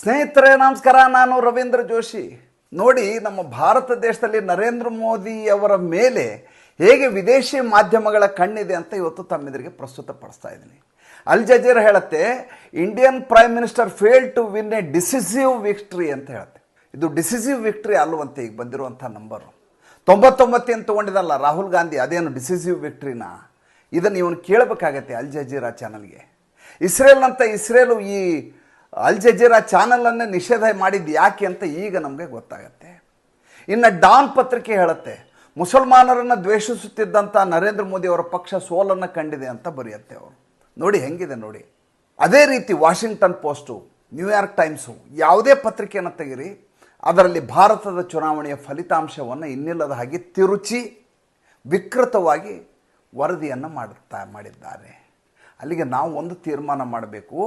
ಸ್ನೇಹಿತರೆ, ನಮಸ್ಕಾರ. ನಾನು ರವೀಂದ್ರ ಜೋಶಿ. ನೋಡಿ, ನಮ್ಮ ಭಾರತ ದೇಶದಲ್ಲಿ ನರೇಂದ್ರ ಮೋದಿಯವರ ಮೇಲೆ ಹೇಗೆ ವಿದೇಶಿ ಮಾಧ್ಯಮಗಳ ಕಣ್ಣಿದೆ ಅಂತ ಇವತ್ತು ತಮ್ಮೆದುರಿಗೆ ಪ್ರಸ್ತುತಪಡಿಸ್ತಾ ಇದ್ದೀನಿ. ಅಲ್ ಜಜೀರ್ ಹೇಳುತ್ತೆ Indian prime minister fail to win a decisive victory ಅಂತ ಹೇಳುತ್ತೆ. ಇದು ಡಿಸಿಸಿವ್ ವಿಕ್ಟ್ರಿ ಅಲ್ಲುವಂತೆ ಈಗ ಬಂದಿರುವಂಥ ನಂಬರು ತೊಂಬತ್ತೊಂಬತ್ತು ಏನು ತೊಗೊಂಡಿದಲ್ಲ ರಾಹುಲ್ ಗಾಂಧಿ, ಅದೇನು ಡಿಸಿಸಿವ್ ವಿಕ್ಟ್ರಿನ ಇದನ್ನು ಇವನು ಕೇಳಬೇಕಾಗತ್ತೆ ಅಲ್ ಜಜೀರಾ ಚಾನಲ್ಗೆ ಇಸ್ರೇಲ್ನಂತ ಇಸ್ರೇಲು ಈ ಅಲ್ ಜಜೀರಾ ಚಾನಲನ್ನು ನಿಷೇಧ ಮಾಡಿದ್ದು ಯಾಕೆ ಅಂತ ಈಗ ನಮಗೆ ಗೊತ್ತಾಗತ್ತೆ. ಇನ್ನು ಡಾನ್ ಪತ್ರಿಕೆ ಹೇಳುತ್ತೆ, ಮುಸಲ್ಮಾನರನ್ನು ದ್ವೇಷಿಸುತ್ತಿದ್ದಂಥ ನರೇಂದ್ರ ಮೋದಿ ಅವರ ಪಕ್ಷ ಸೋಲನ್ನು ಕಂಡಿದೆ ಅಂತ ಬರೆಯುತ್ತೆ ಅವರು. ನೋಡಿ ಹೆಂಗಿದೆ ನೋಡಿ. ಅದೇ ರೀತಿ ವಾಷಿಂಗ್ಟನ್ ಪೋಸ್ಟು ನ್ಯೂಯಾರ್ಕ್ ಟೈಮ್ಸು, ಯಾವುದೇ ಪತ್ರಿಕೆಯನ್ನು ತೆಗಿರಿ, ಅದರಲ್ಲಿ ಭಾರತದ ಚುನಾವಣೆಯ ಫಲಿತಾಂಶವನ್ನು ಇನ್ನಿಲ್ಲದ ಹಾಗೆ ತಿರುಚಿ, ವಿಕೃತವಾಗಿ ವರದಿಯನ್ನು ಮಾಡುತ್ತಾ ಮಾಡಿದ್ದಾರೆ. ಅಲ್ಲಿಗೆ ನಾವು ಒಂದು ತೀರ್ಮಾನ ಮಾಡಬೇಕು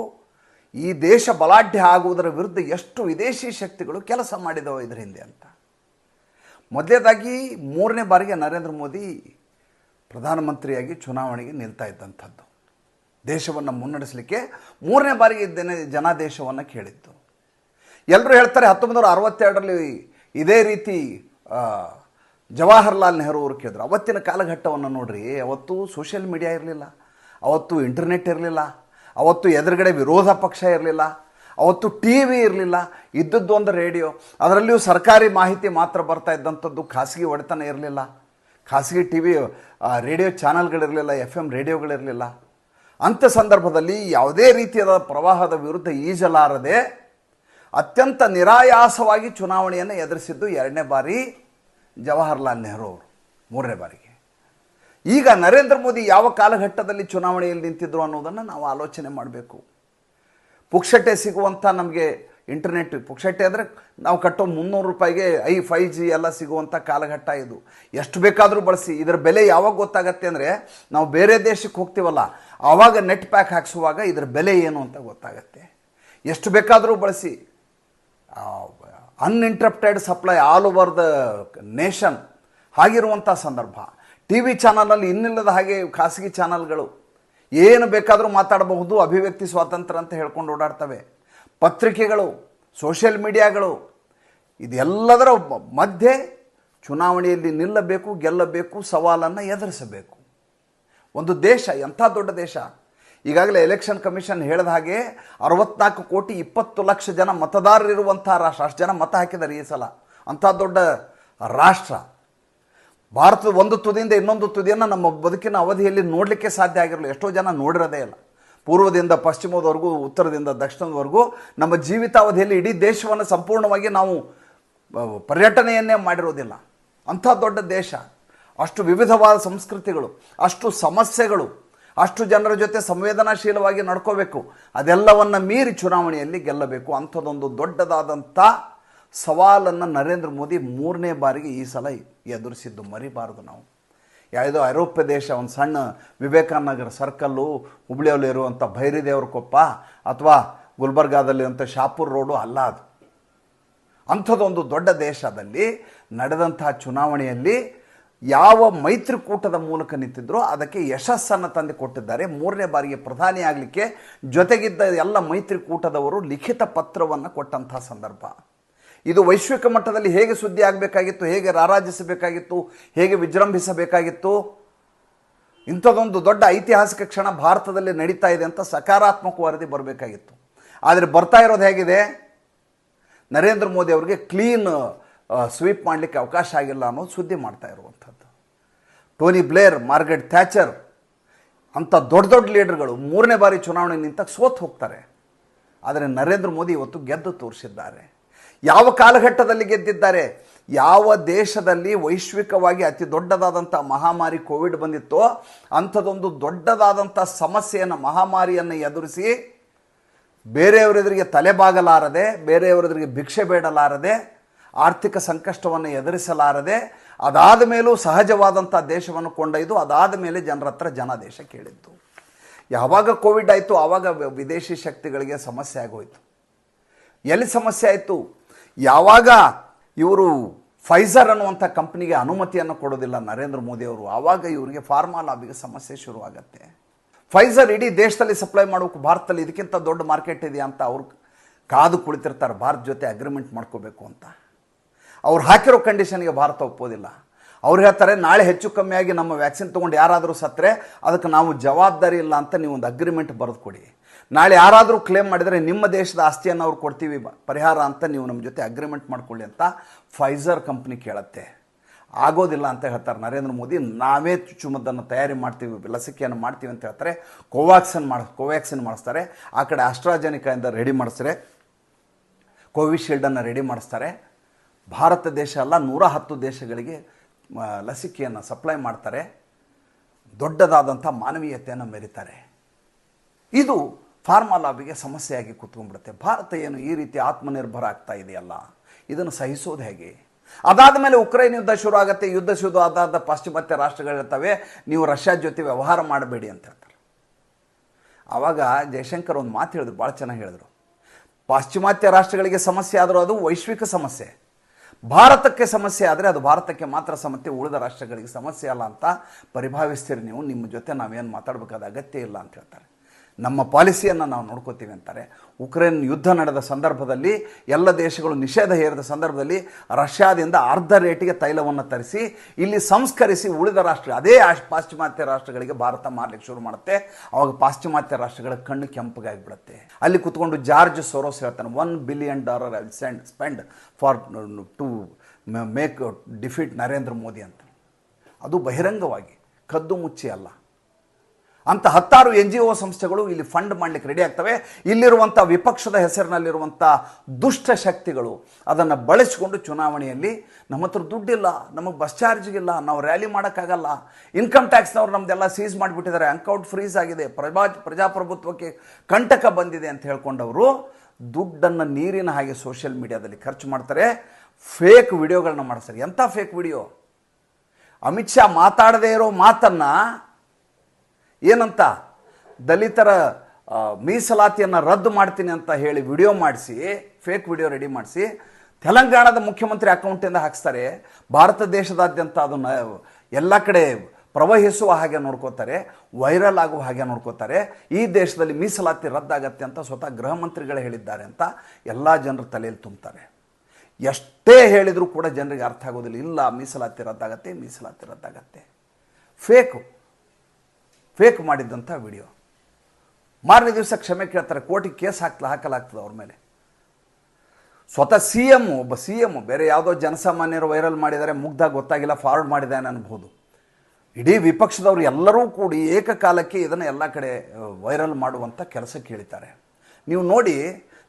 ಈ ದೇಶ ಬಲಾಢ್ಯ ಆಗುವುದರ ವಿರುದ್ಧ ಎಷ್ಟು ವಿದೇಶಿ ಶಕ್ತಿಗಳು ಕೆಲಸ ಮಾಡಿದವು ಇದರ ಹಿಂದೆ ಅಂತ. ಮೊದಲೇದಾಗಿ ಮೂರನೇ ಬಾರಿಗೆ ನರೇಂದ್ರ ಮೋದಿ ಪ್ರಧಾನಮಂತ್ರಿಯಾಗಿ ಚುನಾವಣೆಗೆ ನಿಲ್ತಾ ಇದ್ದಂಥದ್ದು. ದೇಶವನ್ನು ಮುನ್ನಡೆಸಲಿಕ್ಕೆ ಮೂರನೇ ಬಾರಿಗೆ ಇದ್ದೇನೆ ಜನಾದೇಶವನ್ನು ಕೇಳಿತ್ತು ಎಲ್ಲರೂ ಹೇಳ್ತಾರೆ ಹತ್ತೊಂಬತ್ತು ನೂರ ಅರವತ್ತೆರಡರಲ್ಲಿ ಇದೇ ರೀತಿ ಜವಾಹರ್ಲಾಲ್ ನೆಹರು ಅವರು ಕೇಳಿದ್ರು. ಅವತ್ತಿನ ಕಾಲಘಟ್ಟವನ್ನು ನೋಡ್ರಿ, ಅವತ್ತು ಸೋಷಿಯಲ್ ಮೀಡಿಯಾ ಇರಲಿಲ್ಲ, ಅವತ್ತು ಇಂಟರ್ನೆಟ್ ಇರಲಿಲ್ಲ ಅವತ್ತು ಎದುರುಗಡೆ ವಿರೋಧ ಪಕ್ಷ ಇರಲಿಲ್ಲ, ಅವತ್ತು ಟಿ ವಿ ಇರಲಿಲ್ಲ, ಇದ್ದದ್ದು ಒಂದು ರೇಡಿಯೋ, ಅದರಲ್ಲಿಯೂ ಸರ್ಕಾರಿ ಮಾಹಿತಿ ಮಾತ್ರ ಬರ್ತಾ ಇದ್ದಂಥದ್ದು ಖಾಸಗಿ ಒಡೆತನ ಇರಲಿಲ್ಲ. ಖಾಸಗಿ ಟಿ ವಿ ರೇಡಿಯೋ ಚಾನಲ್ಗಳಿರಲಿಲ್ಲ, ಎಫ್ ಎಂ ರೇಡಿಯೋಗಳಿರಲಿಲ್ಲ. ಅಂಥ ಸಂದರ್ಭದಲ್ಲಿ ಯಾವುದೇ ರೀತಿಯಾದ ಪ್ರವಾಹದ ವಿರುದ್ಧ ಈಜಲಾರದೆ ಅತ್ಯಂತ ನಿರಾಯಾಸವಾಗಿ ಚುನಾವಣೆಯನ್ನು ಎದುರಿಸಿದ್ದು ಎರಡನೇ ಬಾರಿ ಜವಾಹರ್ಲಾಲ್ ನೆಹರು ಅವರು, ಮೂರನೇ ಬಾರಿಗೆ. ಈಗ ನರೇಂದ್ರ ಮೋದಿ ಯಾವ ಕಾಲಘಟ್ಟದಲ್ಲಿ ಚುನಾವಣೆಯಲ್ಲಿ ನಿಂತಿದ್ರು ಅನ್ನೋದನ್ನು ನಾವು ಆಲೋಚನೆ ಮಾಡಬೇಕು. ಪುಕ್ಷಟೆ ಸಿಗುವಂಥ ನಮಗೆ ಇಂಟರ್ನೆಟ್ ಪುಕ್ಷಟೆ ಅಂದರೆ ನಾವು ಕಟ್ಟೋ ಮುನ್ನೂರು ರೂಪಾಯಿಗೆ ಐ ಫೈ ಜಿ ಎಲ್ಲ ಸಿಗುವಂಥ ಕಾಲಘಟ್ಟ ಇದು. ಎಷ್ಟು ಬೇಕಾದರೂ ಬಳಸಿ, ಇದರ ಬೆಲೆ ಯಾವಾಗ ಗೊತ್ತಾಗತ್ತೆ ಅಂದರೆ ನಾವು ಬೇರೆ ದೇಶಕ್ಕೆ ಹೋಗ್ತೀವಲ್ಲ, ಆವಾಗ ನೆಟ್ ಪ್ಯಾಕ್ ಹಾಕಿಸುವಾಗ ಇದರ ಬೆಲೆ ಏನು ಅಂತ ಗೊತ್ತಾಗತ್ತೆ. ಎಷ್ಟು ಬೇಕಾದರೂ ಬಳಸಿ uninterrupted supply all over the nation ಹಾಗಿರುವಂಥ ಸಂದರ್ಭ. ಟಿ ವಿ ಚಾನಲಲ್ಲಿ ಇನ್ನಿಲ್ಲದ ಹಾಗೆ ಖಾಸಗಿ ಚಾನಲ್ಗಳು ಏನು ಬೇಕಾದರೂ ಮಾತಾಡಬಹುದು, ಅಭಿವ್ಯಕ್ತಿ ಸ್ವಾತಂತ್ರ್ಯ ಅಂತ ಹೇಳ್ಕೊಂಡು ಓಡಾಡ್ತವೆ. ಪತ್ರಿಕೆಗಳು, ಸೋಷಿಯಲ್ ಮೀಡಿಯಾಗಳು, ಇದೆಲ್ಲದರ ಮಧ್ಯೆ ಚುನಾವಣೆಯಲ್ಲಿ ನಿಲ್ಲಬೇಕು, ಗೆಲ್ಲಬೇಕು, ಸವಾಲನ್ನು ಎದುರಿಸಬೇಕು. ಒಂದು ದೇಶ, ಎಂಥ ದೊಡ್ಡ ದೇಶ? ಈಗಾಗಲೇ ಎಲೆಕ್ಷನ್ ಕಮಿಷನ್ ಹೇಳಿದ ಹಾಗೆ ಅರವತ್ನಾಲ್ಕು ಕೋಟಿ ಇಪ್ಪತ್ತು ಲಕ್ಷ ಜನ ಮತದಾರರಿರುವಂಥ ರಾಷ್ಟ್ರ ಅಷ್ಟು ಜನ ಮತ ಹಾಕಿದ್ದಾರೆ ಈ ಸಲ. ಅಂಥ ದೊಡ್ಡ ರಾಷ್ಟ್ರ. ಭಾರತದ ಒಂದು ತುದಿಯಿಂದ ಇನ್ನೊಂದು ತುದಿಯನ್ನು ನಮ್ಮ ಬದುಕಿನ ಅವಧಿಯಲ್ಲಿ ನೋಡಲಿಕ್ಕೆ ಸಾಧ್ಯ ಆಗಿರಲಿಲ್ಲ ಎಷ್ಟೋ ಜನ ನೋಡಿರೋದೇ ಇಲ್ಲ. ಪೂರ್ವದಿಂದ ಪಶ್ಚಿಮದವರೆಗೂ, ಉತ್ತರದಿಂದ ದಕ್ಷಿಣದವರೆಗೂ ನಮ್ಮ ಜೀವಿತಾವಧಿಯಲ್ಲಿ ಇಡೀ ದೇಶವನ್ನು ಸಂಪೂರ್ಣವಾಗಿ ನಾವು ಪರ್ಯಟನೆಯನ್ನೇ ಮಾಡಿರೋದಿಲ್ಲ. ಅಂಥ ದೊಡ್ಡ ದೇಶ. ಅಷ್ಟು ವಿವಿಧವಾದ ಸಂಸ್ಕೃತಿಗಳು, ಅಷ್ಟು ಸಮಸ್ಯೆಗಳು, ಅಷ್ಟು ಜನರ ಜೊತೆ ಸಂವೇದನಾಶೀಲವಾಗಿ ನಡ್ಕೋಬೇಕು. ಅದೆಲ್ಲವನ್ನು ಮೀರಿ ಚುನಾವಣೆಯಲ್ಲಿ ಗೆಲ್ಲಬೇಕು. ಅಂಥದ್ದೊಂದು ದೊಡ್ಡದಾದಂಥ ಸವಾಲನ್ನು ನರೇಂದ್ರ ಮೋದಿ ಮೂರನೇ ಬಾರಿಗೆ ಈ ಸಲ ಎದುರಿಸಿದ್ದು ಮರಿಬಾರದು ನಾವು. ಯಾವುದೋ ಐರೋಪ್ಯ ದೇಶ ಒಂದು ಸಣ್ಣ ವಿವೇಕಾನಗರ ಸರ್ಕಲ್ಲು ಹುಬ್ಳಿಯಲ್ಲಿ ಇರುವಂಥ ಭೈರಿದೇವ್ರ ಕೊಪ್ಪ ಅಥವಾ ಗುಲ್ಬರ್ಗಾದಲ್ಲಿರುವಂಥ ಶಾಪುರ್ ರೋಡು ಅಲ್ಲ ಅದು. ಅಂಥದ್ದೊಂದು ದೊಡ್ಡ ದೇಶದಲ್ಲಿ ನಡೆದಂತಹ ಚುನಾವಣೆಯಲ್ಲಿ ಯಾವ ಮೈತ್ರಿಕೂಟದ ಮೂಲಕ ನಿಂತಿದ್ರೋ ಅದಕ್ಕೆ ಯಶಸ್ಸನ್ನು ತಂದು ಕೊಟ್ಟಿದ್ದಾರೆ. ಮೂರನೇ ಬಾರಿಗೆ ಪ್ರಧಾನಿ ಆಗಲಿಕ್ಕೆ ಜೊತೆಗಿದ್ದ ಎಲ್ಲ ಮೈತ್ರಿಕೂಟದವರು ಲಿಖಿತ ಪತ್ರವನ್ನು ಕೊಟ್ಟಂಥ ಸಂದರ್ಭ. ಇದು ವೈಶ್ವಿಕ ಮಟ್ಟದಲ್ಲಿ ಹೇಗೆ ಸುದ್ದಿ ಆಗಬೇಕಾಗಿತ್ತು, ಹೇಗೆ ರಾರಾಜಿಸಬೇಕಾಗಿತ್ತು, ಹೇಗೆ ವಿಜೃಂಭಿಸಬೇಕಾಗಿತ್ತು? ಇಂಥದ್ದೊಂದು ದೊಡ್ಡ ಐತಿಹಾಸಿಕ ಕ್ಷಣ ಭಾರತದಲ್ಲಿ ನಡೀತಾ ಇದೆ ಅಂತ ಸಕಾರಾತ್ಮಕ ವರದಿ ಬರಬೇಕಾಗಿತ್ತು. ಆದರೆ ಬರ್ತಾ ಇರೋದು ಹೇಗಿದೆ? ನರೇಂದ್ರ ಮೋದಿ ಅವರಿಗೆ ಕ್ಲೀನ್ ಸ್ವೀಪ್ ಮಾಡಲಿಕ್ಕೆ ಅವಕಾಶ ಆಗಿಲ್ಲ ಅನ್ನೋದು ಸುದ್ದಿ ಮಾಡ್ತಾ ಇರುವಂಥದ್ದು. ಟೋನಿ ಬ್ಲೇರ್ ಮಾರ್ಗೆಟ್ ಥ್ಯಾಚರ್, ಅಂಥ ದೊಡ್ಡ ದೊಡ್ಡ ಲೀಡರ್ಗಳು ಮೂರನೇ ಬಾರಿ ಚುನಾವಣೆ ನಿಂತಾಗ ಸೋತು ಹೋಗ್ತಾರೆ. ಆದರೆ ನರೇಂದ್ರ ಮೋದಿ ಇವತ್ತು ಗೆದ್ದು ತೋರಿಸಿದ್ದಾರೆ. ಯಾವ ಕಾಲಘಟ್ಟದಲ್ಲಿ ಗೆದ್ದಿದ್ದಾರೆ? ಯಾವ ದೇಶದಲ್ಲಿ ವೈಶ್ವಿಕವಾಗಿ ಅತಿ ದೊಡ್ಡದಾದಂಥ ಮಹಾಮಾರಿ ಕೋವಿಡ್ ಬಂದಿತ್ತೋ ಅಂಥದ್ದೊಂದು ದೊಡ್ಡದಾದಂಥ ಸಮಸ್ಯೆಯನ್ನು, ಮಹಾಮಾರಿಯನ್ನು ಎದುರಿಸಿ ಬೇರೆಯವರೆದುರಿಗೆ ತಲೆಬಾಗಲಾರದೆ, ಬೇರೆಯವರೆದುರಿಗೆ ಭಿಕ್ಷೆ ಬೇಡಲಾರದೆ, ಆರ್ಥಿಕ ಸಂಕಷ್ಟವನ್ನು ಎದುರಿಸಲಾರದೆ, ಅದಾದ ಮೇಲೂ ಸಹಜವಾದಂಥ ದೇಶವನ್ನು ಕೊಂಡೊಯ್ದು ಅದಾದ ಮೇಲೆ ಜನರ ಹತ್ರ ಜನಾದೇಶ ಕೇಳಿದ್ದು. ಯಾವಾಗ ಕೋವಿಡ್ ಆಯಿತು ಆವಾಗ ವಿದೇಶಿ ಶಕ್ತಿಗಳಿಗೆ ಸಮಸ್ಯೆ ಆಗೋಯಿತು. ಎಲ್ಲಿ ಸಮಸ್ಯೆ ಆಯಿತು? ಯಾವಾಗ ಇವರು ಫೈಸರ್ ಅನ್ನುವಂಥ ಕಂಪ್ನಿಗೆ ಅನುಮತಿಯನ್ನು ಕೊಡೋದಿಲ್ಲ ನರೇಂದ್ರ ಮೋದಿ ಅವರು, ಆವಾಗ ಇವರಿಗೆ ಫಾರ್ಮಾ ಲಾಬಿಗೆ ಸಮಸ್ಯೆ ಶುರುವಾಗತ್ತೆ. ಫೈಸರ್ ಇಡೀ ದೇಶದಲ್ಲಿ ಸಪ್ಲೈ ಮಾಡೋಕೆ, ಭಾರತದಲ್ಲಿ ಇದಕ್ಕಿಂತ ದೊಡ್ಡ ಮಾರ್ಕೆಟ್ ಇದೆಯಾ ಅಂತ ಅವ್ರು ಕಾದು ಕುಳಿತಿರ್ತಾರೆ, ಭಾರತ ಜೊತೆ ಅಗ್ರಿಮೆಂಟ್ ಮಾಡ್ಕೋಬೇಕು ಅಂತ. ಅವ್ರು ಹಾಕಿರೋ ಕಂಡೀಷನ್ಗೆ ಭಾರತ ಒಪ್ಪೋದಿಲ್ಲ. ಅವ್ರು ಹೇಳ್ತಾರೆ, ನಾಳೆ ಹೆಚ್ಚು ಕಮ್ಮಿಯಾಗಿ ನಮ್ಮ ವ್ಯಾಕ್ಸಿನ್ ತೊಗೊಂಡು ಯಾರಾದರೂ ಸತ್ತರೆ, ಅದಕ್ಕೆ ನಾವು ಜವಾಬ್ದಾರಿ ಇಲ್ಲ ಅಂತ ನೀವು ಒಂದು ಅಗ್ರಿಮೆಂಟ್ ಬರೆದು ಕೊಡಿ. ನಾಳೆ ಯಾರಾದರೂ ಕ್ಲೇಮ್ ಮಾಡಿದರೆ ನಿಮ್ಮ ದೇಶದ ಆಸ್ತಿಯನ್ನು ಅವ್ರು ಕೊಡ್ತೀವಿ ಪರಿಹಾರ ಅಂತ ನೀವು ನಮ್ಮ ಜೊತೆ ಅಗ್ರಿಮೆಂಟ್ ಮಾಡ್ಕೊಳ್ಳಿ ಅಂತ ಫೈಸರ್ ಕಂಪ್ನಿ ಕೇಳುತ್ತೆ. ಆಗೋದಿಲ್ಲ ಅಂತ ಹೇಳ್ತಾರೆ ನರೇಂದ್ರ ಮೋದಿ. ನಾವೇ ಚುಚ್ಚುಮದ್ದನ್ನು ತಯಾರಿ ಮಾಡ್ತೀವಿ, ಲಸಿಕೆಯನ್ನು ಮಾಡ್ತೀವಿ ಅಂತ ಹೇಳ್ತಾರೆ. ಕೋವ್ಯಾಕ್ಸಿನ್ ಮಾಡಿ ಕೋವ್ಯಾಕ್ಸಿನ್ ಮಾಡಿಸ್ತಾರೆ. ಆ ಕಡೆ ಅಸ್ಟ್ರಾಜೆನಿಕಾಯಿಂದ ರೆಡಿ ಮಾಡಿಸ್ತಾರೆ ಕೋವಿಶೀಲ್ಡನ್ನು ರೆಡಿ ಮಾಡಿಸ್ತಾರೆ. ಭಾರತ ದೇಶ ಅಲ್ಲ, ನೂರ ಹತ್ತು ದೇಶಗಳಿಗೆ ಲಸಿಕೆಯನ್ನು ಸಪ್ಲೈ ಮಾಡ್ತಾರೆ. ದೊಡ್ಡದಾದಂಥ ಮಾನವೀಯತೆಯನ್ನು ಮೆರಿತಾರೆ. ಇದು ಫಾರ್ಮಾ ಲಾಬಿಗೆ ಸಮಸ್ಯೆಯಾಗಿ ಕೂತ್ಕೊಂಡ್ಬಿಡುತ್ತೆ. ಭಾರತ ಏನು ಈ ರೀತಿ ಆತ್ಮನಿರ್ಭರ ಆಗ್ತಾ ಇದೆಯಲ್ಲ? ಇದನ್ನು ಸಹಿಸೋದು ಹೇಗೆ? ಅದಾದ ಮೇಲೆ ಉಕ್ರೈನ್ ಯುದ್ಧ ಶುರು ಆಗುತ್ತೆ. ಯುದ್ಧ ಶುರು ಆದಾದ ಪಾಶ್ಚಿಮಾತ್ಯ ರಾಷ್ಟ್ರಗಳಿರ್ತವೆ. ನೀವು ರಷ್ಯಾ ಜೊತೆ ವ್ಯವಹಾರ ಮಾಡಬೇಡಿ ಅಂತ ಹೇಳ್ತಾರೆ. ಆವಾಗ ಜಯಶಂಕರ್ ಒಂದು ಮಾತು ಹೇಳಿದ್ರು, ಭಾಳ ಚೆನ್ನಾಗಿ ಹೇಳಿದ್ರು. ಪಾಶ್ಚಿಮಾತ್ಯ ರಾಷ್ಟ್ರಗಳಿಗೆ ಸಮಸ್ಯೆ ಆದರೂ ಅದು ವೈಶ್ವಿಕ ಸಮಸ್ಯೆ. ಭಾರತಕ್ಕೆ ಸಮಸ್ಯೆ ಆದರೆ ಅದು ಭಾರತಕ್ಕೆ ಮಾತ್ರ ಸಮಸ್ಯೆ, ಉಳಿದ ರಾಷ್ಟ್ರಗಳಿಗೆ ಸಮಸ್ಯೆ ಅಲ್ಲ ಅಂತ ಪರಿಭಾವಿಸ್ತೀರಿ ನೀವು. ನಿಮ್ಮ ಜೊತೆ ನಾವೇನು ಮಾತಾಡಬೇಕಾದ ಅಗತ್ಯ ಇಲ್ಲ ಅಂತ ಹೇಳ್ತಾರೆ. ನಮ್ಮ ಪಾಲಿಸಿಯನ್ನು ನಾವು ನೋಡ್ಕೋತೀವಿ ಅಂತಾರೆ. ಉಕ್ರೇನ್ ಯುದ್ಧ ನಡೆದ ಸಂದರ್ಭದಲ್ಲಿ ಎಲ್ಲ ದೇಶಗಳು ನಿಷೇಧ ಹೇರಿದ ಸಂದರ್ಭದಲ್ಲಿ ರಷ್ಯಾದಿಂದ ಅರ್ಧ ರೇಟಿಗೆ ತೈಲವನ್ನು ತರಿಸಿ, ಇಲ್ಲಿ ಸಂಸ್ಕರಿಸಿ ಉಳಿದ ರಾಷ್ಟ್ರ, ಅದೇ ಪಾಶ್ಚಿಮಾತ್ಯ ರಾಷ್ಟ್ರಗಳಿಗೆ ಭಾರತ ಮಾರಲಿಕ್ಕೆ ಶುರು ಮಾಡುತ್ತೆ. ಅವಾಗ ಪಾಶ್ಚಿಮಾತ್ಯ ರಾಷ್ಟ್ರಗಳ ಕಣ್ಣು ಕೆಂಪಗಾಗಿಬಿಡುತ್ತೆ. ಅಲ್ಲಿ ಕುತ್ಕೊಂಡು ಜಾರ್ಜ್ ಸೊರೋಸ್ ಹೇಳ್ತಾನೆ one billion dollar I send spend for to make defeat Narendra Modi ಅಂತ. ಅದು ಬಹಿರಂಗವಾಗಿ, ಕದ್ದು ಮುಚ್ಚಿ ಅಲ್ಲ. ಅಂತ ಹತ್ತಾರು ಎನ್ ಜಿ ಒ ಸಂಸ್ಥೆಗಳು ಇಲ್ಲಿ ಫಂಡ್ ಮಾಡಲಿಕ್ಕೆ ರೆಡಿ ಆಗ್ತವೆ. ಇಲ್ಲಿರುವಂಥ ವಿಪಕ್ಷದ ಹೆಸರಿನಲ್ಲಿರುವಂಥ ದುಷ್ಟ ಶಕ್ತಿಗಳು ಅದನ್ನು ಬಳಸಿಕೊಂಡು ಚುನಾವಣೆಯಲ್ಲಿ ನಮ್ಮ ಹತ್ರ ದುಡ್ಡಿಲ್ಲ, ನಮಗೆ ಬಸ್ ಚಾರ್ಜ್ಗಿಲ್ಲ ನಾವು ರ್ಯಾಲಿ ಮಾಡೋಕ್ಕಾಗಲ್ಲ. ಇನ್ಕಮ್ ಟ್ಯಾಕ್ಸ್ನವ್ರು ನಮ್ಮದೆಲ್ಲ ಸೀಸ್ ಮಾಡಿಬಿಟ್ಟಿದ್ದಾರೆ. ಅಕೌಂಟ್ ಫ್ರೀಸ್ ಆಗಿದೆ. ಪ್ರಜಾ ಪ್ರಜಾಪ್ರಭುತ್ವಕ್ಕೆ ಕಂಟಕ ಬಂದಿದೆ ಅಂತ ಹೇಳ್ಕೊಂಡವರು ದುಡ್ಡನ್ನು ನೀರಿನ ಹಾಗೆ ಸೋಷಿಯಲ್ ಮೀಡಿಯಾದಲ್ಲಿ ಖರ್ಚು ಮಾಡ್ತಾರೆ. ಫೇಕ್ ವಿಡಿಯೋಗಳನ್ನ ಮಾಡ್ತಾರೆ. ಎಂಥ ಫೇಕ್ ವಿಡಿಯೋ ಅಮಿತ್ ಶಾ ಮಾತಾಡದೇ ಇರೋ ಮಾತನ್ನು ಏನಂತ ದಲಿತರ ಮೀಸಲಾತಿಯನ್ನು ರದ್ದು ಮಾಡ್ತೀನಿ ಅಂತ ಹೇಳಿ ವಿಡಿಯೋ ಮಾಡಿಸಿ ಫೇಕ್ ವಿಡಿಯೋ ರೆಡಿ ಮಾಡಿಸಿ, ತೆಲಂಗಾಣದ ಮುಖ್ಯಮಂತ್ರಿ ಅಕೌಂಟಿಂದ ಹಾಕ್ಸ್ತಾರೆ. ಭಾರತ ದೇಶದಾದ್ಯಂತ ಅದನ್ನು ಎಲ್ಲ ಕಡೆ ಪ್ರವಹಿಸುವ ಹಾಗೆ ನೋಡ್ಕೋತಾರೆ ವೈರಲ್ ಆಗುವ ಹಾಗೆ ನೋಡ್ಕೋತಾರೆ. ಈ ದೇಶದಲ್ಲಿ ಮೀಸಲಾತಿ ರದ್ದಾಗತ್ತೆ ಅಂತ ಸ್ವತಃ ಗೃಹ ಮಂತ್ರಿಗಳೇ ಹೇಳಿದ್ದಾರೆ ಅಂತ ಎಲ್ಲ ಜನರು ತಲೆಯಲ್ಲಿ ತುಂಬ್ತಾರೆ. ಎಷ್ಟೇ ಹೇಳಿದರೂ ಕೂಡ ಜನರಿಗೆ ಅರ್ಥ ಆಗೋದಿಲ್ಲ, ಇಲ್ಲ, ಮೀಸಲಾತಿ ರದ್ದಾಗತ್ತೆ ಮೀಸಲಾತಿ ರದ್ದಾಗತ್ತೆ. ಫೇಕು ಫೇಕ್ ಮಾಡಿದ್ದಂಥ ವಿಡಿಯೋ ಮಾರನೇ ದಿವಸ ಕ್ಷಮೆ ಕೇಳ್ತಾರೆ, ಕೋರ್ಟಿಗೆ ಕೇಸ್ ಹಾಕ್ಲ, ಹಾಕಲಾಗ್ತದೆ ಅವ್ರ ಮೇಲೆ. ಸ್ವತಃ ಸಿ ಎಂ ಒಬ್ಬ ಸಿ ಎಂ ಬೇರೆ ಯಾವುದೋ ಜನಸಾಮಾನ್ಯರು ವೈರಲ್ ಮಾಡಿದ್ದಾರೆ ಮುಗ್ದಾಗ ಗೊತ್ತಾಗಿಲ್ಲ ಫಾರ್ವರ್ಡ್ ಮಾಡಿದ್ದಾನೆ ಅನ್ಬೋದು. ಇಡೀ ವಿಪಕ್ಷದವರು ಎಲ್ಲರೂ ಕೂಡಿ ಏಕಕಾಲಕ್ಕೆ ಇದನ್ನು ಎಲ್ಲ ಕಡೆ ವೈರಲ್ ಮಾಡುವಂಥ ಕೆಲಸಕ್ಕೆ ಕೇಳಿತಾರೆ ನೀವು ನೋಡಿ,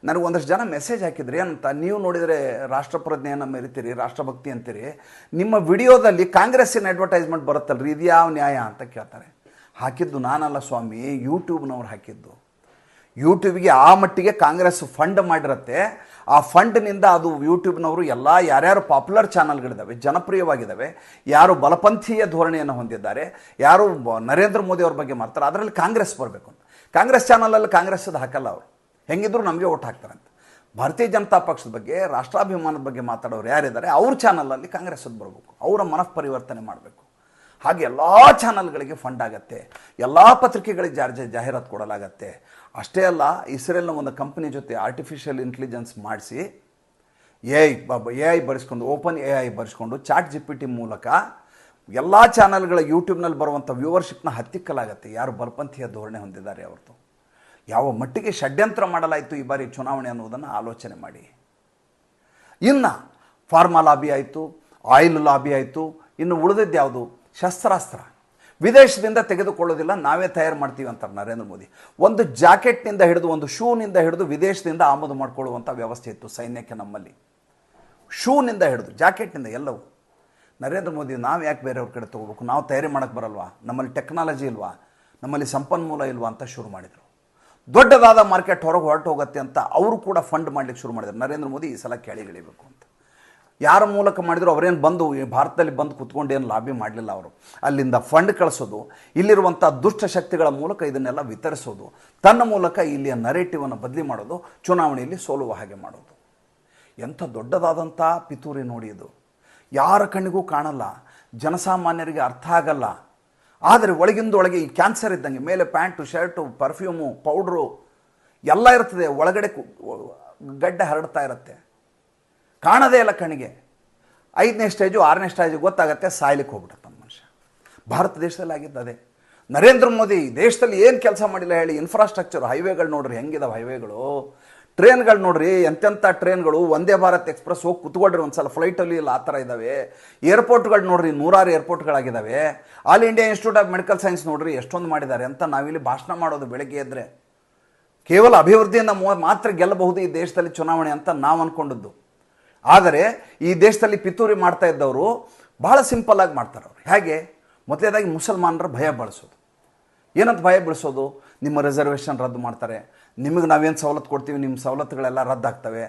ನನಗೆ ಒಂದಷ್ಟು ಜನ ಮೆಸೇಜ್ ಹಾಕಿದ್ರಿ ಅಂತ ನೀವು ನೋಡಿದರೆ ರಾಷ್ಟ್ರಪ್ರಜ್ಞೆಯನ್ನು ಮೆರಿತೀರಿ, ರಾಷ್ಟ್ರಭಕ್ತಿ ಅಂತೀರಿ, ನಿಮ್ಮ ವಿಡಿಯೋದಲ್ಲಿ ಕಾಂಗ್ರೆಸ್ಸಿನ ಅಡ್ವರ್ಟೈಸ್ಮೆಂಟ್ ಬರುತ್ತಲ್ರಿ ಇದು ಯಾವ ನ್ಯಾಯ ಅಂತ ಕೇಳ್ತಾರೆ. ಹಾಕಿದ್ದು ನಾನಲ್ಲ ಸ್ವಾಮಿ, ಯೂಟ್ಯೂಬ್ನವ್ರು ಹಾಕಿದ್ದು. ಯೂಟ್ಯೂಬ್ಗೆ ಆ ಮಟ್ಟಿಗೆ ಕಾಂಗ್ರೆಸ್ ಫಂಡ್ ಮಾಡಿರತ್ತೆ. ಆ ಫಂಡ್ನಿಂದ ಅದು ಯೂಟ್ಯೂಬ್ನವರು ಎಲ್ಲ ಯಾರ್ಯಾರು ಪಾಪ್ಯುಲರ್ ಚಾನಲ್ಗಳಿದ್ದಾವೆ, ಜನಪ್ರಿಯವಾಗಿದ್ದಾವೆ, ಯಾರು ಬಲಪಂಥೀಯ ಧೋರಣೆಯನ್ನು ಹೊಂದಿದ್ದಾರೆ, ಯಾರು ನರೇಂದ್ರ ಮೋದಿ ಅವ್ರ ಬಗ್ಗೆ ಮಾಡ್ತಾರೆ, ಅದರಲ್ಲಿ ಕಾಂಗ್ರೆಸ್ ಬರಬೇಕು ಕಾಂಗ್ರೆಸ್ ಚಾನಲಲ್ಲಿ ಕಾಂಗ್ರೆಸ್ದು ಹಾಕಲ್ಲ ಅವರು. ಹೆಂಗಿದ್ರು ನಮಗೆ ಓಟ್ ಅಂತ ಭಾರತೀಯ ಜನತಾ ಪಕ್ಷದ ಬಗ್ಗೆ, ರಾಷ್ಟ್ರಾಭಿಮಾನದ ಬಗ್ಗೆ ಮಾತಾಡೋರು ಯಾರಿದ್ದಾರೆ, ಅವ್ರ ಚಾನಲಲ್ಲಿ ಕಾಂಗ್ರೆಸ್ಸದ್ದು ಬರಬೇಕು. ಅವರ ಮನಃಪರಿವರ್ತನೆ ಮಾಡಬೇಕು. ಹಾಗೆ ಎಲ್ಲ ಚಾನಲ್ಗಳಿಗೆ ಫಂಡ್ ಆಗುತ್ತೆ. ಎಲ್ಲ ಪತ್ರಿಕೆಗಳಿಗೆ ಜಾರ್ಜ ಜಾಹೀರಾತು ಕೊಡಲಾಗತ್ತೆ. ಅಷ್ಟೇ ಅಲ್ಲ, ಇಸ್ರೇಲ್ನ ಒಂದು ಕಂಪನಿ ಜೊತೆ ಆರ್ಟಿಫಿಷಿಯಲ್ ಇಂಟೆಲಿಜೆನ್ಸ್ ಮಾಡಿಸಿ ಎ ಐ ಎ ಐ ಬರೆಸ್ಕೊಂಡು ಓಪನ್ ಎ ಐ ಬರೆಸ್ಕೊಂಡು ಚಾಟ್ ಜಿ ಪಿ ಟಿ ಮೂಲಕ ಎಲ್ಲ ಚಾನಲ್ಗಳ ಯೂಟ್ಯೂಬ್ನಲ್ಲಿ ಬರುವಂಥ ವ್ಯೂವರ್ಶಿಪ್ನ ಹತ್ತಿಕ್ಕಲಾಗತ್ತೆ. ಯಾರು ಬಲಪಂಥೀಯ ಧೋರಣೆ ಹೊಂದಿದ್ದಾರೆ ಅವ್ರದ್ದು ಯಾವ ಮಟ್ಟಿಗೆ ಷಡ್ಯಂತ್ರ ಮಾಡಲಾಯಿತು ಈ ಬಾರಿ ಚುನಾವಣೆ ಅನ್ನೋದನ್ನು ಆಲೋಚನೆ ಮಾಡಿ. ಇನ್ನು ಫಾರ್ಮಾ ಲಾಬಿ ಆಯಿತು ಆಯಿಲ್ ಲಾಬಿ ಆಯಿತು, ಇನ್ನು ಉಳಿದಿದ್ದು ಯಾವುದು? ಶಸ್ತ್ರಾಸ್ತ್ರ. ವಿದೇಶದಿಂದ ತೆಗೆದುಕೊಳ್ಳೋದಿಲ್ಲ, ನಾವೇ ತಯಾರು ಮಾಡ್ತೀವಿ ಅಂತಾರೆ ನರೇಂದ್ರ ಮೋದಿ. ಒಂದು ಜಾಕೆಟ್ನಿಂದ ಹಿಡಿದು, ಒಂದು ಶೂನಿಂದ ಹಿಡಿದು ವಿದೇಶದಿಂದ ಆಮದು ಮಾಡಿಕೊಳ್ಳುವಂಥ ವ್ಯವಸ್ಥೆ ಇತ್ತು ಸೈನ್ಯಕ್ಕೆ ನಮ್ಮಲ್ಲಿ. ಶೂನಿಂದ ಹಿಡಿದು, ಜಾಕೆಟ್ನಿಂದ ಎಲ್ಲವೂ. ನರೇಂದ್ರ ಮೋದಿ, ನಾವು ಯಾಕೆ ಬೇರೆಯವ್ರ ಕಡೆ ತೊಗೋಬೇಕು? ನಾವು ತಯಾರಿ ಮಾಡೋಕ್ಕೆ ಬರಲ್ವಾ? ನಮ್ಮಲ್ಲಿ ಟೆಕ್ನಾಲಜಿ ಇಲ್ವಾ? ನಮ್ಮಲ್ಲಿ ಸಂಪನ್ಮೂಲ ಇಲ್ವಾ ಅಂತ ಶುರು ಮಾಡಿದರು. ದೊಡ್ಡದಾದ ಮಾರ್ಕೆಟ್ ಹೊರಗೆ ಹೊರಟು ಹೋಗುತ್ತೆ ಅಂತ ಅವರು ಕೂಡ ಫಂಡ್ ಮಾಡಲಿಕ್ಕೆ ಶುರು ಮಾಡಿದ್ರು. ನರೇಂದ್ರ ಮೋದಿ ಈ ಸಲ ಕೆಳಗಿಳಿಬೇಕು ಅಂತ. ಯಾರ ಮೂಲಕ ಮಾಡಿದ್ರು ಅವರೇನು ಬಂದು ಭಾರತದಲ್ಲಿ ಬಂದು ಕುತ್ಕೊಂಡು ಏನು ಲಾಬಿ ಮಾಡಲಿಲ್ಲ ಅವರು? ಅಲ್ಲಿಂದ ಫಂಡ್ ಕಳಿಸೋದು ಇಲ್ಲಿರುವಂಥ ದುಷ್ಟ ಶಕ್ತಿಗಳ ಮೂಲಕ ಇದನ್ನೆಲ್ಲ ವಿತರಿಸೋದು, ತನ್ನ ಮೂಲಕ ಇಲ್ಲಿಯ ನರೇಟಿವನ್ನು ಬದಲಿ ಮಾಡೋದು, ಚುನಾವಣೆಯಲ್ಲಿ ಸೋಲುವ ಹಾಗೆ ಮಾಡೋದು. ಎಂಥ ದೊಡ್ಡದಾದಂಥ ಪಿತೂರಿ ನೋಡಿ ಇದು. ಯಾರ ಕಣ್ಣಿಗೂ ಕಾಣಲ್ಲ, ಜನಸಾಮಾನ್ಯರಿಗೆ ಅರ್ಥ ಆಗಲ್ಲ. ಆದರೆ ಒಳಗಿಂದೊಳಗೆ ಈ ಕ್ಯಾನ್ಸರ್ ಇದ್ದಂಗೆ, ಮೇಲೆ ಪ್ಯಾಂಟು ಶರ್ಟು ಪರ್ಫ್ಯೂಮು ಪೌಡ್ರು ಎಲ್ಲ ಇರ್ತದೆ, ಒಳಗಡೆ ಗಡ್ಡೆ ಹರಡ್ತಾ ಇರುತ್ತೆ. ಕಾಣದೇ ಇಲ್ಲ ಕಣ್ಣಿಗೆ. ಐದನೇ ಸ್ಟೇಜು ಆರನೇ ಸ್ಟೇಜು ಗೊತ್ತಾಗತ್ತೆ, ಸಾಯ್ಲಿಕ್ಕೆ ಹೋಗ್ಬಿಡುತ್ತೆ ಮನುಷ್ಯ. ಭಾರತ ದೇಶದಲ್ಲಿ ಅದೇ. ನರೇಂದ್ರ ಮೋದಿ, ದೇಶದಲ್ಲಿ ಏನು ಕೆಲಸ ಮಾಡಿಲ್ಲ ಹೇಳಿ ಇನ್ಫ್ರಾಸ್ಟ್ರಕ್ಚರ್ ಹೈವೇಗಳು ನೋಡ್ರಿ, ಹೆಂಗಿದಾವೆ ಹೈವೇಗಳು ಟ್ರೈನ್ಗಳು ನೋಡ್ರಿ ಎಂತೆಂಥ ಟ್ರೈನ್ಗಳು ಒಂದೇ ಭಾರತ್ ಎಕ್ಸ್ಪ್ರೆಸ್ ಹೋಗಿ ಕುತ್ಕೊಳ್ರಿ ಒಂದು ಸಲ ಫ್ಲೈಟಲ್ಲಿ ಇಲ್ಲ, ಆ ಥರ ಇದ್ದಾವೆ ಏರ್ಪೋರ್ಟ್ಗಳು ನೋಡ್ರಿ, ನೂರಾರು ಏರ್ಪೋರ್ಟ್ಗಳಾಗಿದ್ದಾವೆ All India Institute of Medical Science ನೋಡ್ರಿ, ಎಷ್ಟೊಂದು ಮಾಡಿದ್ದಾರೆ ಅಂತ ನಾವಿಲ್ಲಿ ಭಾಷಣ ಮಾಡೋದು ಬೆಳಗ್ಗೆ ಎದ್ದರೆ ಕೇವಲ ಅಭಿವೃದ್ಧಿಯಿಂದ ಮಾತ್ರ ಗೆಲ್ಲಬಹುದು ಈ ದೇಶದಲ್ಲಿ ಚುನಾವಣೆ ಅಂತ ನಾವು ಅಂದ್ಕೊಂಡದ್ದು ಆದರೆ ಈ ದೇಶದಲ್ಲಿ ಪಿತೂರಿ ಮಾಡ್ತಾ ಇದ್ದವರು ಬಹಳ ಸಿಂಪಲ್ ಆಗಿ ಮಾಡ್ತಾರೆ ಅವರು. ಹೇಗೆ? ಮೊದಲೇದಾಗಿ ಮುಸಲ್ಮಾನರ ಭಯ ಬಳಸೋದು. ಏನಂತ ಭಯ ಬೆಳೆಸೋದು? ನಿಮ್ಮ ರಿಸರ್ವೇಷನ್ ರದ್ದು ಮಾಡ್ತಾರೆ. ನಿಮಗೆ ನಾವೇನು ಸವಲತ್ತು ಕೊಡ್ತೀವಿ, ನಿಮ್ಮ ಸವಲತ್ತುಗಳೆಲ್ಲ ರದ್ದಾಗ್ತವೆ.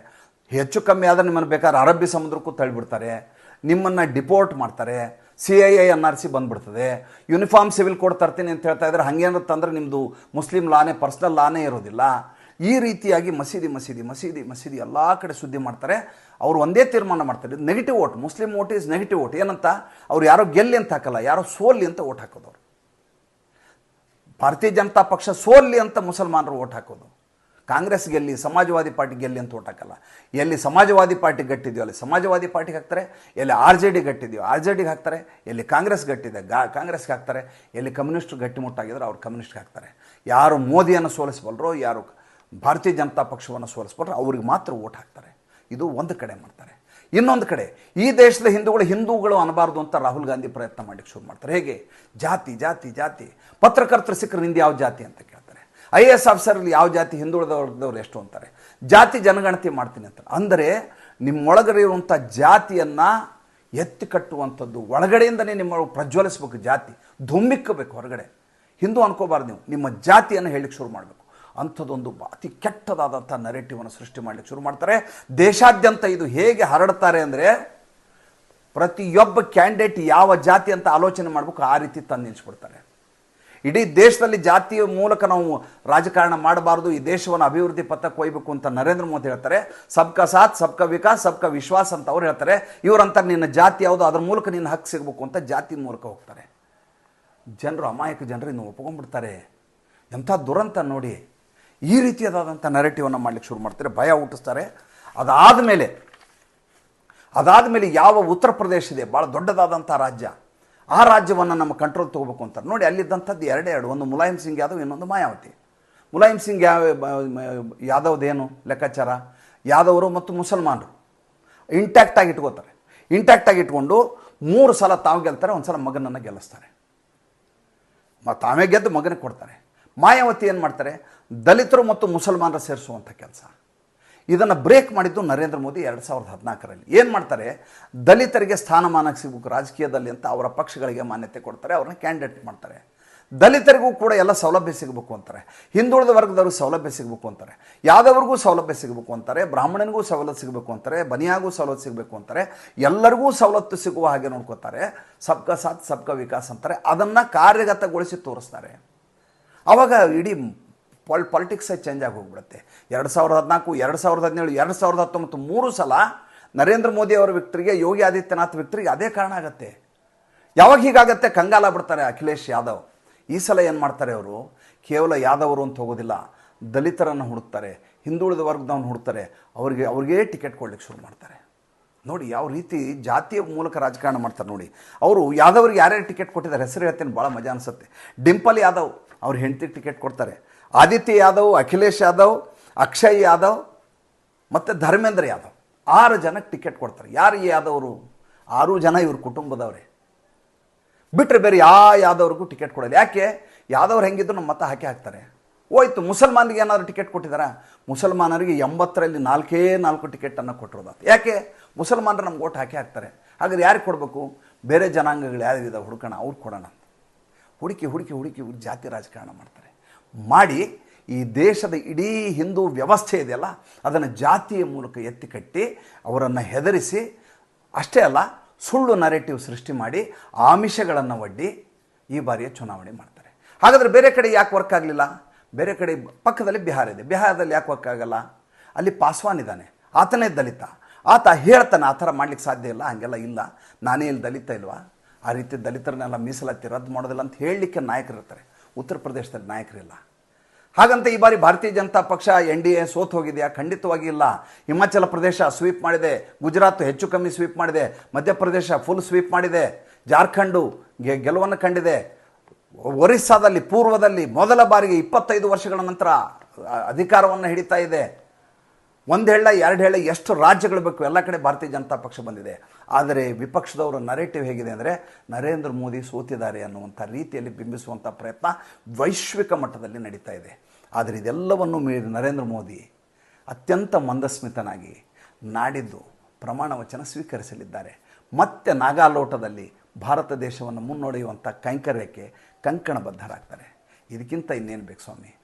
ಹೆಚ್ಚು ಕಮ್ಮಿ ಆದರೆ ನಿಮ್ಮನ್ನು ಬೇಕಾದ್ರೆ ಅರಬ್ಬಿ ಸಮುದ್ರಕ್ಕೂ ತಳ್ಳಿಬಿಡ್ತಾರೆ. ನಿಮ್ಮನ್ನು ಡಿಪೋರ್ಟ್ ಮಾಡ್ತಾರೆ. C I I N R C ಬಂದ್ಬಿಡ್ತದೆ. ಯೂನಿಫಾರ್ಮ್ ಸಿವಿಲ್ ಕೋಡ್ ತರ್ತೀನಿ ಅಂತ ಹೇಳ್ತಾ ಇದ್ದಾರೆ ಹಾಗೇನಾರು ತಂದರೆ ನಿಮ್ಮದು ಮುಸ್ಲಿಂ ಲಾನೇ ಪರ್ಸ್ನಲ್ ಲಾನೇ ಇರೋದಿಲ್ಲ. ಈ ರೀತಿಯಾಗಿ ಮಸೀದಿ ಮಸೀದಿ ಮಸೀದಿ ಮಸೀದಿ ಎಲ್ಲ ಕಡೆ ಸುದ್ದಿ ಮಾಡ್ತಾರೆ. ಅವರು ಒಂದೇ ತೀರ್ಮಾನ ಮಾಡ್ತಾರೆ. Negative vote Muslim vote is negative vote ಏನಂತ? ಅವ್ರು ಯಾರೋ ಗೆಲ್ಲಿ ಅಂತ ಹಾಕಲ್ಲ, ಯಾರೋ ಸೋಲ್ಲಿ ಅಂತ ಓಟ್ ಹಾಕೋದು ಅವ್ರು ಭಾರತೀಯ ಜನತಾ ಪಕ್ಷ ಸೋಲ್ಲಿ ಅಂತ ಮುಸಲ್ಮಾನರು ಓಟ್ ಹಾಕೋದು. ಕಾಂಗ್ರೆಸ್ ಗೆಲ್ಲಿ, ಸಮಾಜವಾದಿ ಪಾರ್ಟಿ ಗೆಲ್ಲಿ ಅಂತ ಓಟ್ ಹಾಕಲ್ಲ. ಎಲ್ಲಿ ಸಮಾಜವಾದಿ ಪಾರ್ಟಿ ಗಟ್ಟಿದೆಯೋ, ಅಲ್ಲಿ ಸಮಾಜವಾದಿ ಪಾರ್ಟಿಗೆ ಹಾಕ್ತಾರೆ. ಎಲ್ಲಿ ಆರ್ ಜೆ ಡಿ ಗಟ್ಟಿದ್ಯೋ ಆರ್ ಜೆ ಡಿಗೆ ಹಾಕ್ತಾರೆ. ಎಲ್ಲಿ ಕಾಂಗ್ರೆಸ್ ಗಟ್ಟಿದೆ, ಗಾ, ಕಾಂಗ್ರೆಸ್ಗೆ ಹಾಕ್ತಾರೆ. ಎಲ್ಲಿ ಕಮ್ಯುನಿಸ್ಟ್ ಗಟ್ಟಿಮುಟ್ಟಾಗಿದ್ರೆ ಅವ್ರು ಕಮ್ಯುನಿಸ್ಟ್ಗೆ ಹಾಕ್ತಾರೆ. ಯಾರು ಮೋದಿಯನ್ನು ಸೋಲಿಸಬಲ್ಲರೋ ಯಾರು ಭಾರತೀಯ ಜನತಾ ಪಕ್ಷವನ್ನು ಸೋಲಿಸ್ಬಿಟ್ರೆ ಅವ್ರಿಗೆ ಮಾತ್ರ ಓಟ್ ಹಾಕ್ತಾರೆ. ಇದು ಒಂದು ಕಡೆ ಮಾಡ್ತಾರೆ. ಇನ್ನೊಂದು ಕಡೆ, ಈ ದೇಶದ ಹಿಂದೂಗಳು ಹಿಂದೂಗಳು ಅನ್ನಬಾರ್ದು ಅಂತ ರಾಹುಲ್ ಗಾಂಧಿ ಪ್ರಯತ್ನ ಮಾಡಲಿಕ್ಕೆ ಶುರು ಮಾಡ್ತಾರೆ. ಹೇಗೆ? ಜಾತಿ ಜಾತಿ ಜಾತಿ. ಪತ್ರಕರ್ತರು ಸಿಕ್ಕರು ನಿಂದು ಯಾವ ಜಾತಿ ಅಂತ ಕೇಳ್ತಾರೆ. ಐ ಎ ಎಸ್ ಆಫೀಸರಲ್ಲಿ ಯಾವ ಜಾತಿ ಹಿಂದುಳಿದವ್ರದವ್ರು ಎಷ್ಟು ಅಂತಾರೆ. ಜಾತಿ ಜನಗಣತಿ ಮಾಡ್ತೀನಿ ಅಂತ ಅಂದರೆ ನಿಮ್ಮೊಳಗಡೆ ಇರುವಂಥ ಜಾತಿಯನ್ನು ಎತ್ತಿ ಕಟ್ಟುವಂಥದ್ದು, ಒಳಗಡೆಯಿಂದನೇ ನಿಮ್ಮ ಪ್ರಜ್ವಲಿಸ್ಬೇಕು ಜಾತಿ. ಧುಮ್ಮಿಕ್ಕಬೇಕು ಹೊರಗಡೆ. ಹಿಂದೂ ಅನ್ಕೋಬಾರ್ದು ನೀವು. ನಿಮ್ಮ ಜಾತಿಯನ್ನು ಹೇಳಲಿಕ್ಕೆ ಶುರು ಮಾಡಬೇಕು. ಅಂಥದ್ದೊಂದು ಅತಿ ಕೆಟ್ಟದಾದಂಥ ನರೇಟಿವನ್ನು ಸೃಷ್ಟಿ ಮಾಡಲಿಕ್ಕೆ ಶುರು ಮಾಡ್ತಾರೆ. ದೇಶಾದ್ಯಂತ ಇದು ಹೇಗೆ ಹರಡ್ತಾರೆ ಅಂದರೆ, ಪ್ರತಿಯೊಬ್ಬ ಕ್ಯಾಂಡಿಡೇಟ್ ಯಾವ ಜಾತಿ ಅಂತ ಆಲೋಚನೆ ಮಾಡಬೇಕು ಆ ರೀತಿ ತಂದು ನಿಲ್ಲಿಸ್ಬಿಡ್ತಾರೆ ಇಡೀ ದೇಶದಲ್ಲಿ ಜಾತಿಯ ಮೂಲಕ ನಾವು ರಾಜಕಾರಣ ಮಾಡಬಾರ್ದು, ಈ ದೇಶವನ್ನು ಅಭಿವೃದ್ಧಿ ಪಥಕ್ಕೆ ಒಯ್ಬೇಕು ಅಂತ ನರೇಂದ್ರ ಮೋದಿ ಹೇಳ್ತಾರೆ. ಸಬ್ಕಾ ಸಾಥ್, ಸಬ್ಕಾ ವಿಕಾಸ್, ಸಬ್ಕಾ ವಿಶ್ವಾಸ ಅಂತ ಅವ್ರು ಹೇಳ್ತಾರೆ. ಇವರಂತಾರೆ ನಿನ್ನ ಜಾತಿ ಯಾವುದು, ಅದ್ರ ಮೂಲಕ ನಿನ್ನ ಹಕ್ಕು ಸಿಗಬೇಕು ಅಂತ ಜಾತಿ ಮೂಲಕ ಹೋಗ್ತಾರೆ. ಜನರು ಅಮಾಯಕ ಜನರು ಇನ್ನು ಒಪ್ಕೊಂಡ್ಬಿಡ್ತಾರೆ. ಎಂಥ ದುರಂತ ನೋಡಿ. ಈ ರೀತಿಯಾದಂಥ ನರೇಟಿವನ್ನು ಮಾಡ್ಲಿಕ್ಕೆ ಶುರು ಮಾಡ್ತಾರೆ. ಭಯ ಹುಟ್ಟಿಸ್ತಾರೆ. ಅದಾದ ಮೇಲೆ ಅದಾದ ಮೇಲೆ ಯಾವ ಉತ್ತರ ಪ್ರದೇಶ ಇದೆ? ಭಾಳ ದೊಡ್ಡದಾದಂಥ ರಾಜ್ಯ. ಆ ರಾಜ್ಯವನ್ನು ನಮ್ಮ ಕಂಟ್ರೋಲ್ ತೊಗೋಬೇಕು ಅಂತಾರೆ. ನೋಡಿ, ಅಲ್ಲಿದ್ದಂಥದ್ದು ಎರಡೇ, ಎರಡು. ಒಂದು ಮುಲಾಯಂ ಸಿಂಗ್ ಯಾದವ್, ಇನ್ನೊಂದು ಮಾಯಾವತಿ. ಮುಲಾಯಂ ಸಿಂಗ್ ಯಾವ ಯಾದವ್ದೇನು ಲೆಕ್ಕಾಚಾರ? ಯಾದವರು ಮತ್ತು ಮುಸಲ್ಮಾನರು. ಇಂಟ್ಯಾಕ್ಟಾಗಿ ಇಟ್ಕೋತಾರೆ. ಇಂಟ್ಯಾಕ್ಟಾಗಿ ಇಟ್ಕೊಂಡು ಮೂರು ಸಲ ತಾವು ಗೆಲ್ತಾರೆ ಒಂದು ಸಲ ಮಗನನ್ನು ಗೆಲ್ಲಿಸ್ತಾರೆ. ಮತ್ತು ತಾವೇ ಗೆದ್ದು ಮಗನಿಗೆ ಕೊಡ್ತಾರೆ. ಮಾಯಾವತಿ ಏನು ಮಾಡ್ತಾರೆ? ದಲಿತರು ಮತ್ತು ಮುಸಲ್ಮಾನರ ಸೇರಿಸುವಂಥ ಕೆಲಸ. ಇದನ್ನು ಬ್ರೇಕ್ ಮಾಡಿದ್ದು ನರೇಂದ್ರ ಮೋದಿ ಎರಡು ಸಾವಿರದ ಹದಿನಾಲ್ಕರಲ್ಲಿ. ಏನು ಮಾಡ್ತಾರೆ? ದಲಿತರಿಗೆ ಸ್ಥಾನಮಾನ ಸಿಗಬೇಕು ರಾಜಕೀಯದಲ್ಲಿ ಅಂತ ಅವರ ಪಕ್ಷಗಳಿಗೆ ಮಾನ್ಯತೆ ಕೊಡ್ತಾರೆ, ಅವ್ರನ್ನ ಕ್ಯಾಂಡಿಡೇಟ್ ಮಾಡ್ತಾರೆ. ದಲಿತರಿಗೂ ಕೂಡ ಎಲ್ಲ ಸೌಲಭ್ಯ ಸಿಗಬೇಕು ಅಂತಾರೆ. ಹಿಂದುಳಿದ ವರ್ಗದವ್ರಿಗೆ ಸೌಲಭ್ಯ ಸಿಗಬೇಕು ಅಂತಾರೆ. ಯಾದವ್ರಿಗೂ ಸೌಲಭ್ಯ ಸಿಗಬೇಕು ಅಂತಾರೆ, ಬ್ರಾಹ್ಮಣನಿಗೂ ಸವಲತ್ತು ಸಿಗಬೇಕು ಅಂತಾರೆ, ಬನಿಯಾಗೂ ಸವಲತ್ತು ಸಿಗಬೇಕು ಅಂತಾರೆ. ಎಲ್ಲರಿಗೂ ಸವಲತ್ತು ಸಿಗುವ ಹಾಗೆ ನೋಡ್ಕೋತಾರೆ. ಸಬ್ಕಾ ಸಾಥ್, ಸಬ್ಕಾ ವಿಕಾಸ್ ಅಂತಾರೆ. ಅದನ್ನು ಕಾರ್ಯಗತಗೊಳಿಸಿ ತೋರಿಸ್ತಾರೆ. ಆವಾಗ ಇಡೀ ಪಾಲ್ ಪಾಲಿಟಿಕ್ಸೇ ಚೇಂಜ್ ಆಗಿ ಹೋಗ್ಬಿಡುತ್ತೆ ಎರಡು ಸಾವಿರದ ಹದಿನಾಲ್ಕು, ಎರಡು ಸಾವಿರದ ಹದಿನೇಳು, ಎರಡು ಸಾವಿರದ ಹತ್ತೊಂಬತ್ತು ಮೂರು ಸಲ ನರೇಂದ್ರ ಮೋದಿ ಅವರ ವಿಕ್ಟ್ರಿಗೆ ಯೋಗಿ ಆದಿತ್ಯನಾಥ್ ವಿಕ್ಟ್ರಿಗೆ ಅದೇ ಕಾರಣ ಆಗತ್ತೆ. ಯಾವಾಗ ಹೀಗಾಗತ್ತೆ? ಕಂಗಾಲ ಬಿಡ್ತಾರೆ ಅಖಿಲೇಶ್ ಯಾದವ್. ಈ ಸಲ ಏನು ಮಾಡ್ತಾರೆ ಅವರು? ಕೇವಲ ಯಾದವರು ಅಂತ ಹೋಗೋದಿಲ್ಲ. ದಲಿತರನ್ನು ಹುಡುಕ್ತಾರೆ. ಹಿಂದುಳಿದ ವರ್ಗದವ್ನು ಹುಡ್ತಾರೆ ಅವ್ರಿಗೆ ಅವ್ರಿಗೆ ಟಿಕೆಟ್ ಕೊಡ್ಲಿಕ್ಕೆ ಶುರು ಮಾಡ್ತಾರೆ. ನೋಡಿ, ಯಾವ ರೀತಿ ಜಾತಿಯ ಮೂಲಕ ರಾಜಕಾರಣ ಮಾಡ್ತಾರೆ ನೋಡಿ. ಅವರು ಯಾದವ್ರಿಗೆ ಯಾರ್ಯಾರು ಟಿಕೆಟ್ ಕೊಟ್ಟಿದ್ದಾರೆ? ಹೆಸರು ಹೇಳ್ತೇನೆ ಭಾಳ ಮಜಾ ಅನಿಸುತ್ತೆ. ಡಿಂಪಲ್ ಯಾದವ್. ಅವ್ರ ಹೆಂಡತಿ ಟಿಕೆಟ್ ಕೊಡ್ತಾರೆ. ಆದಿತ್ಯ ಯಾದವ್, ಅಖಿಲೇಶ್ ಯಾದವ್, ಅಕ್ಷಯ್ ಯಾದವ್, ಮತ್ತು ಧರ್ಮೇಂದ್ರ ಯಾದವ್. ಆರು ಜನಕ್ಕೆ ಟಿಕೆಟ್ ಕೊಡ್ತಾರೆ. ಯಾರು ಈ ಯಾದವರು? ಆರು ಜನ ಇವ್ರ ಕುಟುಂಬದವರೇ. ಬಿಟ್ಟರೆ ಬೇರೆ ಯಾ ಯಾದವ್ರಿಗೂ ಟಿಕೆಟ್ ಕೊಡೋಲ್ಲ. ಯಾಕೆ? ಯಾದವ್ರು ಹೆಂಗಿದ್ರು ನಮ್ಮ ಮತ ಹಾಕಿ ಹಾಕ್ತಾರೆ. ಹೋಯ್ತು, ಮುಸಲ್ಮಾನಿಗೆ ಏನಾದರೂ ಟಿಕೆಟ್ ಕೊಟ್ಟಿದ್ದಾರಾ ಮುಸಲ್ಮಾನರಿಗೆ ಎಂಬತ್ತರಲ್ಲಿ ನಾಲ್ಕೇ ನಾಲ್ಕು ಟಿಕೆಟನ್ನು ಕೊಟ್ಟಿರೋದು ಯಾಕೆ? ಮುಸಲ್ಮಾನರು ನಮ್ಗೆ ಓಟ್ ಹಾಕಿ ಹಾಕ್ತಾರೆ. ಹಾಗಾದ್ರೆ ಯಾರಿಗೆ ಕೊಡಬೇಕು? ಬೇರೆ ಜನಾಂಗಗಳು ಯಾರಿದ್ದಾವೆ ಹುಡ್ಕೋಣ? ಅವ್ರು ಕೊಡೋಣ. ಹುಡುಕಿ ಹುಡುಕಿ ಹುಡುಕಿ ಜಾತಿ ರಾಜಕಾರಣ ಮಾಡ್ತಾರೆ. ಮಾಡಿ ಈ ದೇಶದ ಇಡೀ ಹಿಂದೂ ವ್ಯವಸ್ಥೆ ಇದೆಯಲ್ಲ, ಅದನ್ನು ಜಾತಿಯ ಮೂಲಕ ಎತ್ತಿ ಕಟ್ಟಿ ಅವರನ್ನು ಹೆದರಿಸಿ, ಅಷ್ಟೇ ಅಲ್ಲ, ಸುಳ್ಳು ನರೇಟಿವ್ ಸೃಷ್ಟಿ ಮಾಡಿ, ಆಮಿಷಗಳನ್ನು ಒಡ್ಡಿ ಈ ಬಾರಿಯ ಚುನಾವಣೆ ಮಾಡ್ತಾರೆ. ಹಾಗಾದರೆ ಬೇರೆ ಕಡೆ ಯಾಕೆ ವರ್ಕ್ ಆಗಲಿಲ್ಲ? ಬೇರೆ ಕಡೆ ಪಕ್ಕದಲ್ಲಿ ಬಿಹಾರ ಇದೆ. ಬಿಹಾರದಲ್ಲಿ ಯಾಕೆ ವರ್ಕ್ ಆಗಲ್ಲ? ಅಲ್ಲಿ ಪಾಸ್ವಾನ್ ಇದ್ದಾನೆ. ಆತನೇ ದಲಿತ. ಆತ ಹೇಳ್ತಾನೆ, ಆ ಥರ ಮಾಡ್ಲಿಕ್ಕೆ ಸಾಧ್ಯ ಇಲ್ಲ, ಹಾಗೆಲ್ಲ ಇಲ್ಲ. ನಾನೇ ಇಲ್ಲಿ ದಲಿತ ಇಲ್ವಾ? ಆ ರೀತಿ ದಲಿತರನ್ನೆಲ್ಲ ಮೀಸಲಾತಿ ರದ್ದು ಮಾಡೋದಿಲ್ಲ ಅಂತ ಹೇಳಲಿಕ್ಕೆ ನಾಯಕರಿರ್ತಾರೆ ಉತ್ತರ ಪ್ರದೇಶದಲ್ಲಿ ನಾಯಕರಿಲ್ಲ ಹಾಗಂತ ಈ ಬಾರಿ ಭಾರತೀಯ ಜನತಾ ಪಕ್ಷ ಎನ್ ಡಿ ಎ ಸೋತ್ ಹೋಗಿದೆಯಾ? ಖಂಡಿತವಾಗಿ ಇಲ್ಲ. ಹಿಮಾಚಲ ಪ್ರದೇಶ ಸ್ವೀಪ್ ಮಾಡಿದೆ. ಗುಜರಾತ್ ಹೆಚ್ಚು ಕಮ್ಮಿ ಸ್ವೀಪ್ ಮಾಡಿದೆ. ಮಧ್ಯಪ್ರದೇಶ ಫುಲ್ ಸ್ವೀಪ್ ಮಾಡಿದೆ. ಜಾರ್ಖಂಡು ಗೆ ಗೆಲುವನ್ನು ಕಂಡಿದೆ. ಒರಿಸ್ಸಾದಲ್ಲಿ, ಪೂರ್ವದಲ್ಲಿ ಮೊದಲ ಬಾರಿಗೆ ಇಪ್ಪತ್ತೈದು ವರ್ಷಗಳ ನಂತರ ಅಧಿಕಾರವನ್ನು ಹಿಡಿತಾ ಇದೆ. ಒಂದು ಹೇಳ, ಎರಡು ಹೇಳ, ಎಷ್ಟು ರಾಜ್ಯಗಳು ಬೇಕು, ಎಲ್ಲ ಕಡೆ ಭಾರತೀಯ ಜನತಾ ಪಕ್ಷ ಬಂದಿದೆ. ಆದರೆ ವಿಪಕ್ಷದವರ ನರೇಟಿವ್ ಹೇಗಿದೆ ಅಂದರೆ, ನರೇಂದ್ರ ಮೋದಿ ಸೋತಿದ್ದಾರೆ ಅನ್ನುವಂಥ ರೀತಿಯಲ್ಲಿ ಬಿಂಬಿಸುವಂಥ ಪ್ರಯತ್ನ ವೈಶ್ವಿಕ ಮಟ್ಟದಲ್ಲಿ ನಡೀತಾ ಇದೆ. ಆದರೆ ಇದೆಲ್ಲವನ್ನು ಮೀರಿ ನರೇಂದ್ರ ಮೋದಿ ಅತ್ಯಂತ ಮಂದಸ್ಮಿತನಾಗಿ ನಾಡಿದ್ದು ಪ್ರಮಾಣ ವಚನ ಸ್ವೀಕರಿಸಲಿದ್ದಾರೆ. ಮತ್ತೆ ನಾಗಾಲೋಟದಲ್ಲಿ ಭಾರತ ದೇಶವನ್ನು ಮುನ್ನಡೆಯುವಂಥ ಕೈಂಕರ್ಯಕ್ಕೆ ಕಂಕಣಬದ್ಧರಾಗ್ತಾರೆ. ಇದಕ್ಕಿಂತ ಇನ್ನೇನು ಬೇಕು ಸ್ವಾಮಿ?